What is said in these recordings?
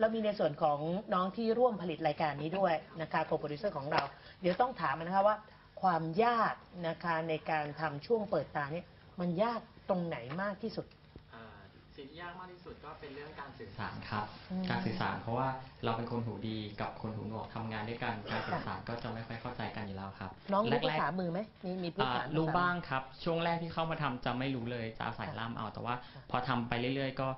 เรามีในส่วนของน้องที่ร่วมผลิตรายการนี้ด้วยนะคะโคโปรดิวเซอร์ของเรา เดี๋ยวต้องถามนะคะว่า ความยากนะคะในการทำช่วงเปิดตาเนี่ยมันยากตรงไหนมากที่สุด อ่าสิ่งที่ยากมากที่สุดก็เป็นเรื่องการสื่อสารครับ อืมการสื่อสารเพราะว่าเราเป็นคนหูดีกับคนหูหนวกทำงานด้วยกันการสื่อสารก็จะไม่ค่อยเข้าใจกันอยู่แล้วครับน้องรู้ภาแรกๆษามือไหมมีมีพื้นอ่าฐานรู้ภษมือบ้างครับ ช่วงแรกที่เข้ามาทำจะไม่รู้เลยจะอาศัยล่ามเอาแต่ว่าค่ะพอทำไปเรื่อยๆ ก็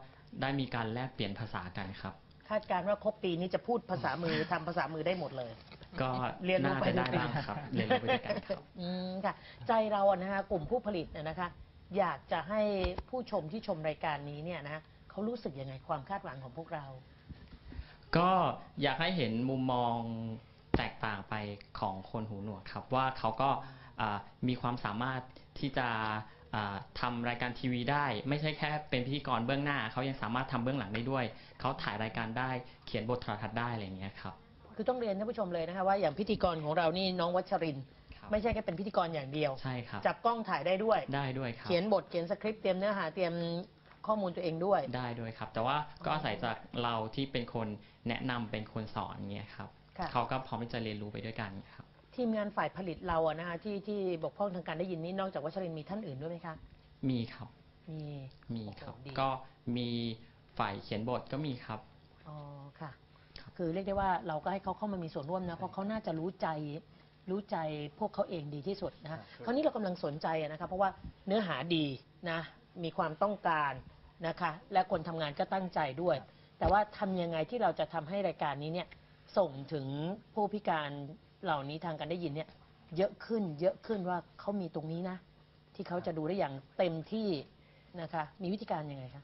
ได้มีการแลกเปลี่ยนภาษากันครับ คาดการณ์ว่าครบปีนี้จะพูดภาษามือทำภาษามือได้หมดเลย ก็เรียนรู้น่าไปจะได้ด้วยกันบ้างครับ เรียนรู้ไปด้วยกันครับ อืมค่ะ ใจเราอะนะคะกลุ่มผู้ผลิตเนี่ยนะคะ อยากจะให้ผู้ชมที่ชมรายการนี้เนี่ยนะเขารู้สึกยังไงความคาดหวังของพวกเรา ก็อยากให้เห็นมุมมองแตกต่างไปของคนหูหนวกครับ ว่าเขาก็อ่ามีความสามารถที่จะ อ่าทำรายการทีวีได้ ไม่ใช่แค่เป็นพิธีกรเบื้องหน้า เขายังสามารถทำเบื้องหลังได้ด้วย เขาถ่ายรายการได้เขียนบทโทรทัศน์ได้อะไรอย่างเงี้ยครับคือต้องเรียนท่านผู้ชมเลยนะคะว่าอย่างพิธีกรของเรานี่น้องวัชรินทร์ครับไม่ใช่แค่เป็นพิธีกรอย่างเดียว ใช่ครับ จับกล้องถ่ายได้ด้วย ได้ด้วยครับ เขียนบท เขียนสคริปต์ เตรียมเนื้อหา เตรียมข้อมูลตัวเองด้วย ได้ด้วยครับ แต่ว่าก็อาศัยจากเราที่เป็นคนแนะนำเป็นคนสอนเงี้ยครับค่ะเขาก็พร้อมที่จะเรียนรู้ไปด้วยกันครับ ทีมงานฝ่ายผลิตเราอะนะคะที่ที่บกพร่องทางการได้ยินนี่นอกจากวัชรินทร์มีท่านอื่นด้วยไหมคะ มีครับมีมีครับ โอ้โหดีก็มีฝ่ายเขียนบทก็มีครับ อ๋อค่ะ ครับ คือเรียกได้ว่าเราก็ให้เขาเข้ามามีส่วนร่วมนะ เพราะเขาน่าจะรู้ใจรู้ใจพวกเขาเองดีที่สุดนะฮะคราวนี้เรากำลังสนใจอะนะคะเพราะว่าเนื้อหาดีนะมีความต้องการนะคะ และคนทำงานก็ตั้งใจด้วย แต่ว่าทำยังไงที่เราจะทำให้รายการนี้เนี่ยส่งถึงผู้พิการ เหล่านี้ทางการได้ยินเนี่ย เยอะขึ้น เยอะขึ้นว่าเขามีตรงนี้นะ ที่เขาจะดูได้อย่างเต็มที่นะคะ มีวิธีการยังไงคะ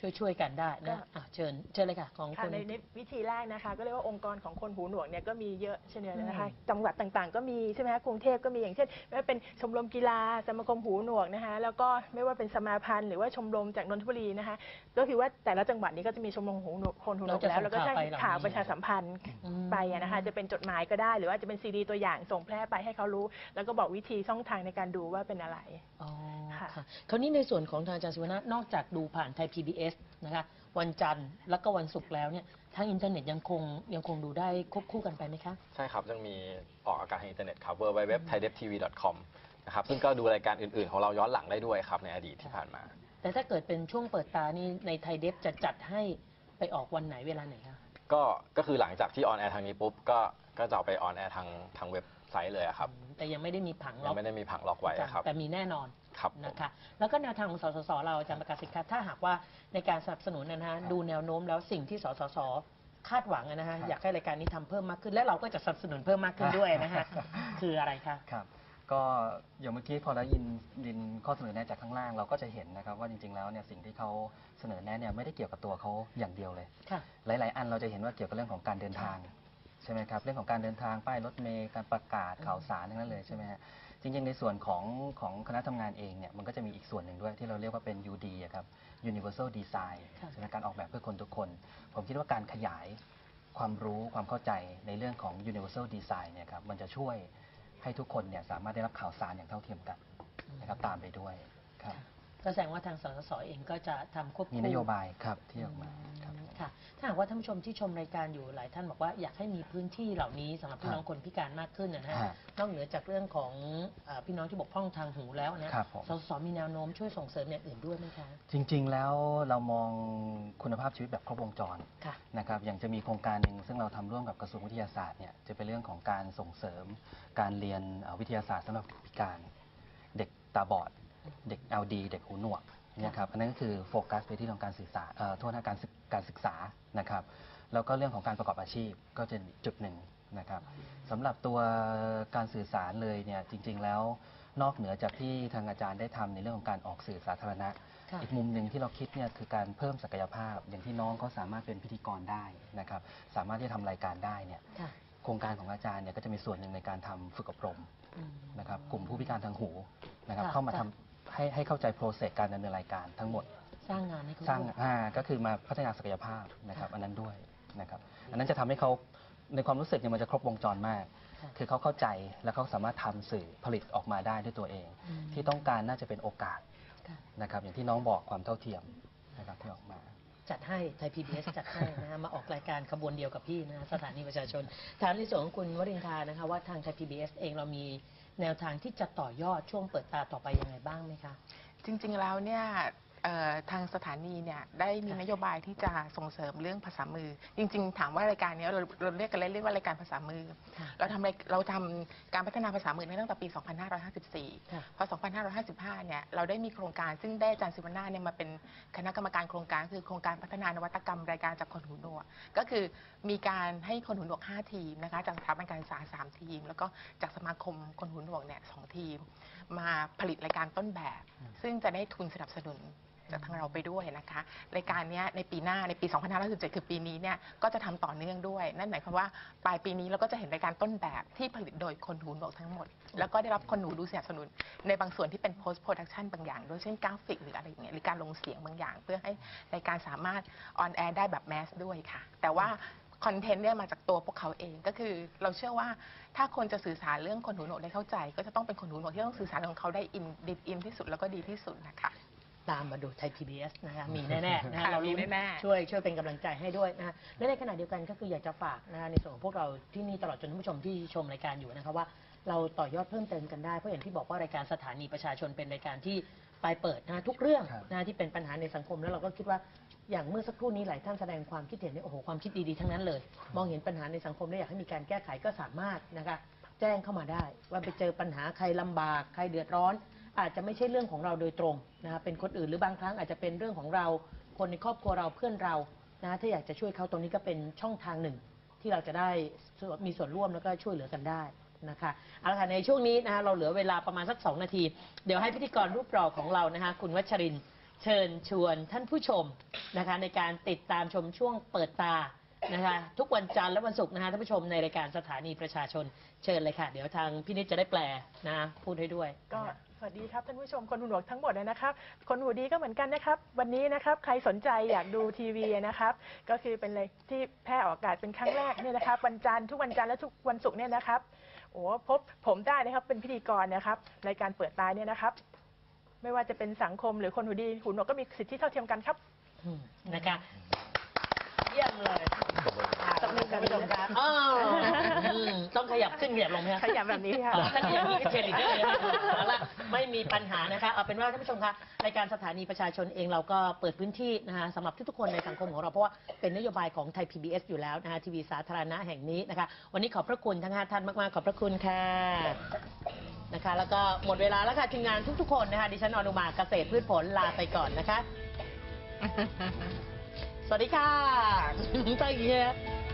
ช่วยช่วยๆกันได้ก็นะอะเชิญเชิญเลยค่ะของค่ะคุณในในวิธีแรกนะคะก็เรียกว่าองค์กรของคนหูหนวกเนี่ยก็มีเยอะเช่นเดียวกันนะคะจังหวัดต่างๆ ก็มีใช่ไหมคะกรุงเทพก็มีอย่างเช่นไม่ว่าเป็นชมรมกีฬาสมาคมหูหนวกนะคะแล้วก็ไม่ว่าเป็นสมาพันธ์หรือว่าชมรมจากนนทบุรีนะคะก็คือว่าแต่ละจังหวัดนี้ก็จะมีชมรมหูหนวกคนหูหนวกเราจะแล้วแล้วก็ส่งใช้ข่าวไปเหล่านี้ ข่าวประชาสัมพันธ์อืมไปอะนะคะจะเป็นจดหมายก็ได้หรือว่าจะเป็นซีดีตัวอย่างส่งแพร่ไปให้เขารู้ แล้วก็บอกวิธีช่องทางในการดูว่าเป็นอะไร อ๋อค่ะ ค่ะคราวนี้ในส่วนของทางอาจารย์ศิวนะนอกจากดูผ่านไทย PBS นะคะวันจันทร์แล้วก็วันศุกร์แล้วเนี่ยทางอินเทอร์เน็ตยังคงยังคงดูได้ควบคู่กันไปไหมคะ ใช่ครับยังมีออกอากาศทางอินเทอร์เน็ตครับ www.thaidevtv.com นะครับซึ่งก็ดูรายการอื่นๆ ของเราย้อนหลังได้ด้วยครับในอดีตที่ผ่านมา แต่ถ้าเกิดเป็นช่วงเปิดตานี่ในไทยเดฟจะจัดให้ไปออกวันไหนเวลาไหนคะ ก็ก็คือหลังจากที่ออนแอร์ทางนี้ปุ๊บก็ก็จะเอาไปออนแอร์ทางทางเว็บ ไซต์เลยอะครับ แต่ยังไม่ได้มีผังยัล็อกงไม่ได้มีผังล็อกไว้อะครับ แต่มีแน่นอนครับผม นะคะ แล้วก็แนวทางของสสสเราอาจารย์ประกาศสิทธิ์คะถ้าหากว่าในการสนับสนุนนะฮะดูแนวโน้มแล้วสิ่งที่สสสคาดหวังอะนะฮะอยากให้รายการนี้ทำเพิ่มมากขึ้น และเราก็จะสนับสนุนเพิ่มมากขึ้นด้วยนะฮะ คืออะไรคะ ครับ ก็อย่างเมื่อกี้พอได้ยินยินข้อเสนอแนะจากข้างล่างเราก็จะเห็นนะครับว่าจริงๆแล้วเนี่ยสิ่งที่เขาเสนอแนะเนี่ยไม่ได้เกี่ยวกับตัวเขาอย่างเดียวเลย ค่ะ หลาย ๆ อันเราจะเห็นว่าเกี่ยวกับเรื่องของการเดินทาง ใช่ไหมครับเรื่องของการเดินทางป้ายรถเมล์การประกาศข่าวสารทั้งนั้นเลยใช่ไหมฮะจริงๆ ในส่วนของของคณะทำงานเองเนี่ยมันก็จะมีอีกส่วนหนึ่งด้วยที่เราเรียกว่าเป็น UD อะครับ Universal Design ค่ะ ใช่ไหมการออกแบบเพื่อคนทุกคน ผมคิดว่าการขยายความรู้ความเข้าใจในเรื่องของ Universal Design เนี่ยครับมันจะช่วยให้ทุกคนเนี่ยสามารถได้รับข่าวสารอย่างเท่าเทียมกันนะครับตามไปด้วยครับก็แสดงว่าทางสสสเองก็จะทำควบคู่มีนโยบายครับที่ออกมาครับค่ะ ถ้าหากว่าท่านผู้ชมที่ชมรายการอยู่หลายท่านบอกว่าอยากให้มีพื้นที่เหล่านี้สำหรับพี่น้องคนพิการมากขึ้นนะฮะฮะนอกเหนือจากเรื่องของเอ่อพี่น้องที่บกพร่องทางหูแล้วนะครับผมสสสมีแนวโน้มช่วยส่งเสริมอย่างอื่นด้วยไหมคะ จริง ๆ แล้วเรามองคุณภาพชีวิตแบบครบวงจรค่ะ นะครับอย่างจะมีโครงการหนึ่งซึ่งเราทำร่วมกับกระทรวงวิทยาศาสตร์เนี่ยจะเป็นเรื่องของการส่งเสริมการเรียนเอ่อวิทยาศาสตร์สำหรับพิการ เด็กตาบอด เด็ก LD เด็กหูหนวก เนี่ยครับอันนั้นก็คือโฟกัสไปที่เรื่องของการศึกษาเอ่อโทษนะการศึกการศึกษานะครับแล้วก็เรื่องของการประกอบอาชีพก็จะจุดหนึ่งนะครับสำหรับตัวการสื่อสารเลยเนี่ยจริง ๆ แล้วนอกเหนือจากที่ทางอาจารย์ได้ทำในเรื่องของการออกสื่อสาธารณะ ค่ะ อีกมุมหนึ่งที่เราคิดเนี่ยคือการเพิ่มศักยภาพ อย่างที่น้องเขาสามารถเป็นพิธีกรได้นะครับสามารถที่จะทำรายการได้เนี่ยค่ะโครงการของอาจารย์เนี่ยก็จะมีส่วนหนึ่งในการทำฝึกอบรมอืม นะครับกลุ่มผู้พิการทางหูนะครับค่ะเข้ามาค่ะทำ ให้ให้เข้าใจโปรเซสการดำเนินรายการทั้งหมด สร้างงานให้เขาสร้างด้วยอ่าก็คือมาพัฒนาศักยภาพนะครับค่ะอันนั้นด้วยนะครับอันนั้นจะทำให้เขาในความรู้สึกเนี่ยมันจะครบวงจรมากค่ะคือเขาเข้าใจและเขาสามารถทำสื่อผลิตออกมาได้ด้วยตัวเองอืมที่ต้องการน่าจะเป็นโอกาสค่ะ นะครับอย่างที่น้องบอกความเท่าเทียมนะครับที่ออกมา จัดให้ไทย PBS จัดให้นะฮะ มาออกรายการขบวนเดียวกับพี่นะฮะสถานีประชาชน ถามในส่วนของคุณวรินทานะคะว่าทางไทย PBS เองเรามี แนวทางที่จะต่อยอดช่วงเปิดตาต่อไปยังไงบ้างไหมคะ จริงๆแล้วเนี่ยเอ่อทางสถานีเนี่ยได้มีค่ะนโยบายที่จะส่งเสริมเรื่องภาษามือ จริง ๆ ถามว่ารายการเนี้ยเราเราเรียกกันเล่นๆว่ารายการภาษามือ ค่ะเราทำรายเราทำการพัฒนาภาษามือตั้งแต่ปี2554ค่ะพอ 2555 เนี่ยเราได้มีโครงการซึ่งได้อาจารย์สิวนาเนี่ยมาเป็นคณะกรรมการโครงการคือโครงการพัฒนานวัตกรรมรายการจากคนหูหนว กก็คือมีการให้คนหูหนวก 5 ทีมนะคะจากสถาบันการศึกษา 3 ทีม แล้วก็จากสมาคมคนหูหนวกเนี่ยสองทีม มาผลิตรายการต้นแบบ ซึ่งจะได้ทุนสนับสนุน จากทางเราไปด้วยนะคะรายการนี้ในปีหน้าในปี 2517 คือปีนี้เนี่ยก็จะทำต่อเนื่องด้วย นั่นหมายความว่าปลายปีนี้เราก็จะเห็นรายการต้นแบบที่ผลิตโดยคนหูหนวกทั้งหมด แล้วก็ได้รับคนหูดูสนับสนุน ในบางส่วนที่เป็น post production บางอย่างด้วยเช่นกราฟิกหรืออะไรอย่างเงี้ยหรือการลงเสียงบางอย่าง เพื่อให้รายการสามารถ on air ได้แบบแมสด้วยค่ะ แต่ว่าคอนเทนต์เนี่ยมาจากตัวพวกเขาเองก็คือเราเชื่อว่าถ้าคนจะสื่อสารเรื่องคนหูหนวกได้เข้าใจ ก็จะต้องเป็นคนหูหนวกที่ต้องสื่อสารของเขาได้อินดิอินที่สุดแล้วก็ดีที่สุดนะคะ ตามมาดูไทย PBS นะคะมีแน่ๆนะค่ะฮะเรามีลุ้นแน่ๆ ช่วยช่วยเป็นกำลังใจให้ด้วยนะฮะและในขณะเดียวกันก็คืออยากจะฝากนะฮะในส่วนของพวกเราที่นี่ตลอดจนท่านผู้ชมที่ชมรายการอยู่นะคะว่า เราต่อยอดเพิ่มเติมกันได้เพราะอย่างที่บอกว่ารายการสถานีประชาชนเป็นรายการที่ปลายเปิดนะฮะทุกเรื่องครับ นะฮะที่เป็นปัญหาในสังคมแล้วเราก็คิดว่าอย่างเมื่อสักครู่นี้หลายท่านแสดงความคิดเห็นเนี่ยโอ้โหความคิดดีๆทั้งนั้นเลย มองเห็นปัญหาในสังคมและอยากให้มีการแก้ไขก็สามารถนะคะ แจ้งเข้ามาได้ว่าไปเจอปัญหาใครลำบาก ใครเดือดร้อน อาจจะไม่ใช่เรื่องของเราโดยตรงนะคะเป็นคนอื่นหรือบางครั้งอาจจะเป็นเรื่องของเราคนในครอบครัวเราเพื่อนเรานะถ้าอยากจะช่วยเขาตรงนี้ก็เป็นช่องทางหนึ่ง ที่เราจะได้มีส่วนร่วมแล้วก็ช่วยเหลือกันได้นะคะเอาละค่ะในช่วงนี้นะคะเราเหลือเวลาประมาณสักสองนาที เดี๋ยวให้พิธีกรรูปหล่อของเรานะคะคุณวัชรินเชิญชวนท่านผู้ชมนะคะในการติดตามชมช่วงเปิดตานะคะทุกวันจันทร์และวันศุกร์นะคะท่านผู้ชมในรายการสถานีประชาชนเชิญเลยค่ะ เดี๋ยวทางพี่นิดจะได้แปลนะพูดให้ด้วยก็ สวัสดีครับท่านผู้ชมคนหูหนวกทั้งหมดเลยนะครับ คนหูดีก็เหมือนกันนะครับ วันนี้นะครับใครสนใจอยากดูทีวีนะครับ ก็คือเป็นเลยที่แพร่ออกอากาศเป็นครั้งแรกเนี่ยนะครับ วันจันทร์ทุกวันจันทร์และทุกวันศุกร์เนี่ยนะครับโอ้พบผมได้นะครับเป็นพิธีกรนะครับรายการเปิดตาเนี่ยนะครับ ไม่ว่าจะเป็นสังคมหรือคนหูดีหูหนวกก็มีสิทธิเท่าเทียมกันครับอืมนะคะเยี่ยมเลย ขอบคุณครับค่ะต้องมีท่านผู้ชมครับอ้าวอืมต้องขยับขึ้นขยับลงไหมคะขยับแบบนี้ค่ะอ๋อถ้าขยับนี้ก็เชลิดได้เลยนะคะเอาละไม่มีปัญหานะคะเอาเป็นว่าท่านผู้ชมคะรายการสถานีประชาชนเองเราก็เปิดพื้นที่นะคะสำหรับทุกๆคนในสังคมของเราเพราะว่าเป็นนโยบายของไทย PBS อยู่แล้วนะคะทีวีสาธารณะแห่งนี้นะคะ วันนี้ขอบพระคุณทั้งห้าท่านมากๆ ขอบพระคุณค่ะนะคะ แล้วก็หมดเวลาแล้วค่ะทีมงานทุกๆคนนะคะดิฉันอนุมาเกษตรพืชผลลาไปก่อนนะคะ สวัสดีค่ะตั้งเยอ